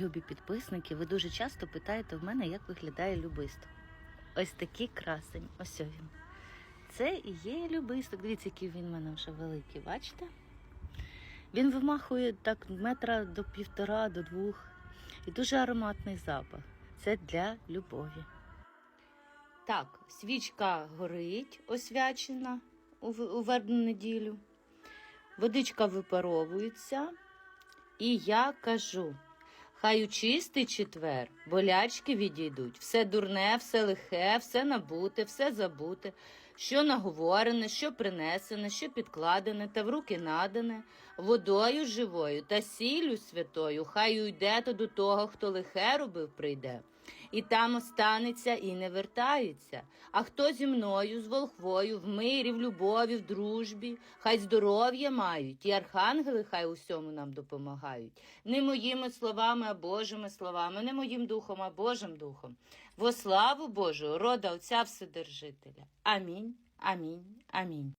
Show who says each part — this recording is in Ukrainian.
Speaker 1: Любі підписники, ви дуже часто питаєте в мене, як виглядає любисток. Ось такий красень, ось він. Це і є любисток. Дивіться, який він в мене вже великий, бачите? Він вимахує так метра до півтора, до двох. І дуже ароматний запах. Це для любові. Так, свічка горить, освячена у вербну неділю. Водичка випаровується. І я кажу: хай у чистий четвер болячки відійдуть, все дурне, все лихе, все набуте, все забуте, що наговорене, що принесене, що підкладене та в руки надане, водою живою та сіллю святою, хай уйде то до того, хто лихе робив, прийде. І там останеться і не вертається. А хто зі мною, з волхвою, в мирі, в любові, в дружбі, хай здоров'я мають, і архангели хай усьому нам допомагають. Не моїми словами, а Божими словами, не моїм духом, а Божим духом. Во славу Божу, рода Отця Вседержителя. Амінь, амінь, амінь.